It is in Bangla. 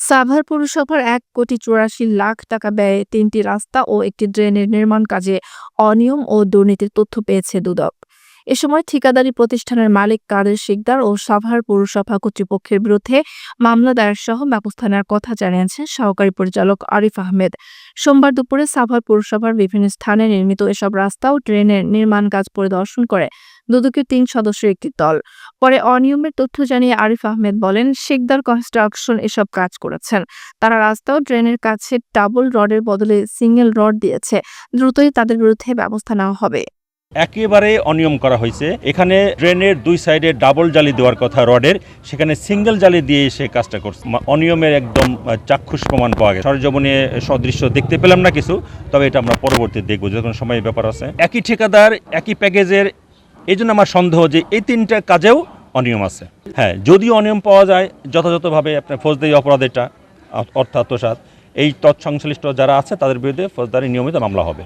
সাভার পৌরসভার এক কোটি চুরাশি লাখ টাকা ব্যয়ে তিনটি রাস্তা ও একটি ড্রেনের নির্মাণ কাজে অনিয়ম ও দুর্নীতির তথ্য পেয়েছে দুদক। এ সময় ঠিকাদারি প্রতিষ্ঠানের মালিক কাদের শিকদার ও সাভার পৌরসভা কর্তৃপক্ষের বিরুদ্ধে মামলা দায়ের সহ ব্যবস্থা নেওয়ার কথা জানিয়েছেন সহকারী পরিচালক আরিফ আহমেদ। সোমবার দুপুরে সাভার পৌরসভার বিভিন্ন স্থানে নির্মিত এসব রাস্তা ও ড্রেনের নির্মাণ কাজ পরিদর্শন করে দুদকের তিন সদস্যের একটি দল। পরে অনিয়মের তথ্য জানিয়ে আরিফ আহমেদ বলেন, শিকদার কনস্ট্রাকশন এসব কাজ করেছেন। তারা রাস্তা ও ড্রেনের কাছে ডাবল রডের বদলে সিঙ্গেল রড দিয়েছে। দ্রুতই তাদের বিরুদ্ধে ব্যবস্থা নেওয়া হবে। একেবারে অনিয়ম করা হয়েছে। এখানে ড্রেনের দুই সাইডে ডাবল জালি দেওয়ার কথা রডের। সেখানে সিঙ্গেল জালি দিয়ে সে কাজটা করছে। অনিয়মের একদম চাক্ষুষ প্রমাণ পাওয়া গেছে। সরজমিনে সদৃশ্য দেখতে পেলাম না কিছু, তবে এটা আমরা পরবর্তী দেখব, যখন সময় ব্যাপার আছে। একই ঠিকাদার, একই প্যাকেজের এই জন্য আমার সন্দেহ যে এই তিনটা কাজেও অনিয়ম আছে। হ্যাঁ যদিও অনিয়ম পাওয়া যায়, যথাযথভাবে আপনার ফৌজদারি অপরাধ এটা অর্থাৎ এই তৎসংশ্লিষ্ট যারা আছে, তাদের বিরুদ্ধে ফৌজদারি নিয়মিত মামলা হবে।